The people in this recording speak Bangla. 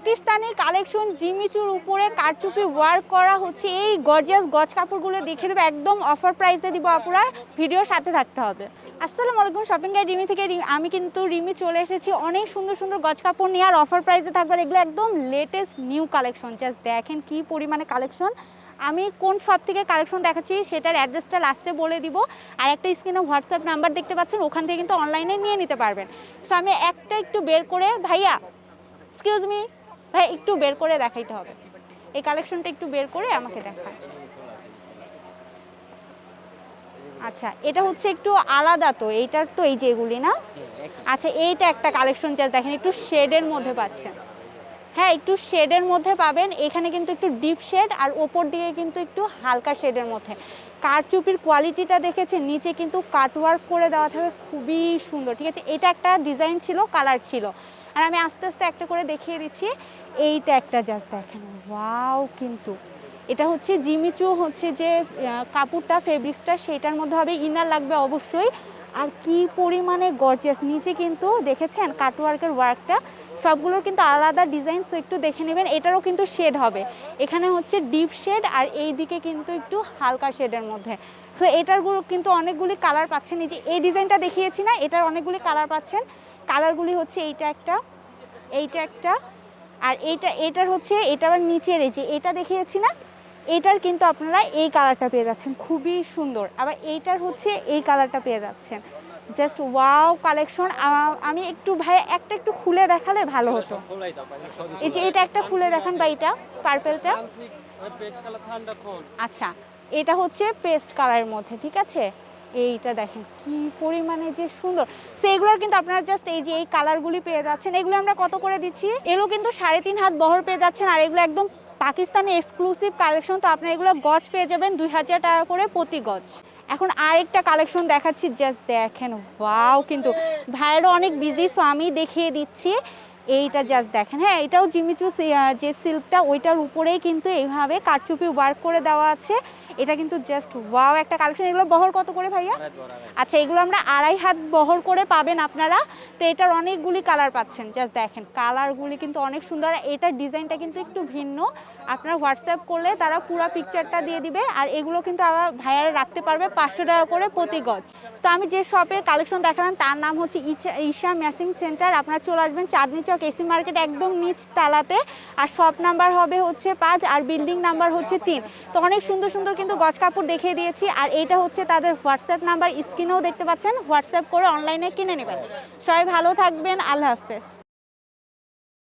পাকিস্তানি কালেকশন জিমিচুর উপরে কারচুপি ওয়ার্ক করা হচ্ছে। এই গর্জিয়াস গজ কাপড়গুলো দেখে দেবো, একদম অফার প্রাইসে দিব আপুরা। ভিডিওর সাথে থাকতে হবে। আসসালামু আলাইকুম শপিং গাইড রিমি থেকে আমি কিন্তু রিমি চলে এসেছি। অনেক সুন্দর সুন্দর গজ কাপড় নিয়ে আর অফার প্রাইসে থাকবে এগুলো একদম লেটেস্ট নিউ কালেকশন জাস্ট দেখেন কি পরিমাণে কালেকশন আমি কোন শপ থেকে কালেকশন দেখাচ্ছি সেটার অ্যাড্রেসটা লাস্টে বলে দিব। আর একটা স্ক্রিনে হোয়াটসঅ্যাপ নাম্বার দেখতে পাচ্ছেন, ওখান থেকে কিন্তু অনলাইনে নিয়ে নিতে পারবেন। সো আমি একটা একটু বের করে ভাইয়া এক্সকিউজ মি ভাই, একটু বের করে দেখাইতে হবে। এই কালেকশনটা একটু বের করে আমাকে দেখান। আচ্ছা এটা হচ্ছে একটু আলাদা তো, এইটার তো এই যে এগুলি না? আচ্ছা এইটা একটা কালেকশন যা দেখেন, একটু শেডের মধ্যে পাচ্ছেন। হ্যাঁ একটু শেডের মধ্যে পাবেন, এখানে কিন্তু একটু ডিপ শেড আর ওপর দিকে কিন্তু একটু হালকা শেডের মধ্যে। কারচুপির কোয়ালিটিটা দেখেছেন, নিচে কিন্তু কাটওয়ার্ক করে দেওয়া থাকবে, খুবই সুন্দর, ঠিক আছে? এটা একটা ডিজাইন ছিল কালার ছিল। আর আমি আস্তে আস্তে একটা করে দেখিয়ে দিচ্ছি। এইটা একটা জাস্ট দেখেন। ওয়াও কিন্তু এটা হচ্ছে জিমিচু হচ্ছে যে কাপড়টা ফেব্রিক্সটা সেটার মধ্যে হবে ইনার লাগবে অবশ্যই। আর কি পরিমাণে গর্জিয়াস নিচে কিন্তু দেখেছেন কাটওয়ার্কের ওয়ার্কটা সবগুলোর কিন্তু আলাদা ডিজাইন সো একটু দেখে নেবেন। এটারও কিন্তু শেড হবে। এখানে হচ্ছে ডিপ শেড আর এই দিকে কিন্তু একটু হালকা শেডের মধ্যে। তো এটারগুলো কিন্তু অনেকগুলি কালার পাচ্ছেন। এই যে, এই ডিজাইনটা দেখিয়েছি না, এটার অনেকগুলি কালার পাচ্ছেন। কালারগুলি হচ্ছে এইটা একটা এইটা একটা আর এইটা এটার হচ্ছে এটা আবার নিচের এই যে এটা দেখিয়েছি না এটার কিন্তু আপনারা এই কালারটা পেয়ে যাচ্ছেন। খুবই সুন্দর। আবার এইটার হচ্ছে এই কালারটা পেয়ে যাচ্ছেন। Just wow collection. আমি একটু ভাই একটা একটু খুলে দেখালে ভালো হতো। এই যে এটা একটা খুলে দেখান বা এটা পার্পেলটা। আচ্ছা এটা হচ্ছে পেস্ট কালারের মধ্যে ঠিক আছে? এইটা দেখেন কি পরিমাণে যে সুন্দর। এগুলোর কিন্তু আপনারা জাস্ট এই যে এই কালারগুলি পেয়ে যাচ্ছেন, এগুলো আমরা কত করে দিচ্ছি? এগুলো কিন্তু সাড়ে তিন হাত বহর পেয়ে যাচ্ছেন, আর এগুলো একদম পাকিস্তানি এক্সক্লুসিভ কালেকশন তো আপনারা এগুলো গজ পেয়ে যাবেন দুই হাজার টাকা করে প্রতি গজ। এখন আরেকটা কালেকশন দেখাচ্ছি জাস্ট দেখেন ওয়াও কিন্তু ভাইয়েরও অনেক বিজি সো আমি দেখিয়ে দিচ্ছি। এইটা জাস্ট দেখেন হ্যাঁ এটাও জিমিচু, সি- যে সিল্কটা ওইটার উপরেই কিন্তু এইভাবে কারচুপি ওয়ার্ক করে দেওয়া আছে। এটা কিন্তু জাস্ট ওয়াও একটা কালেকশন এগুলো বহর কত করে ভাইয়া? আচ্ছা এগুলো আমরা আড়াই হাত বহর করে পাবেন আপনারা। তো এটার অনেকগুলি কালার পাচ্ছেন জাস্ট দেখেন। কালারগুলি কিন্তু অনেক সুন্দর আর এটার ডিজাইনটা কিন্তু একটু ভিন্ন। আপনারা হোয়াটসঅ্যাপ করলে তারা পুরো পিকচারটা দিয়ে দিবে আর এগুলো কিন্তু আবার ভাইয়ারা রাখতে পারবে পাঁচশো টাকা করে প্রতি গজ। তো আমি যে শপের কালেকশন দেখালাম তার নাম হচ্ছে ঈশা ম্যাচিং সেন্টার আপনারা চলে আসবেন চাঁদনি চক এসি মার্কেট একদম নিচ তালাতে। আর শপ নাম্বার হবে হচ্ছে পাঁচ আর বিল্ডিং নাম্বার হচ্ছে তিন। তো অনেক সুন্দর সুন্দর কিন্তু গজ কাপড় দেখিয়ে দিয়েছি আর এটা হচ্ছে তাদের হোয়াটসঅ্যাপ নাম্বার। স্ক্রিনেও দেখতে পাচ্ছেন, হোয়াটসঅ্যাপ করে অনলাইনে কিনে নেবেন। সবাই ভালো থাকবেন, আল্লাহ হাফেজ।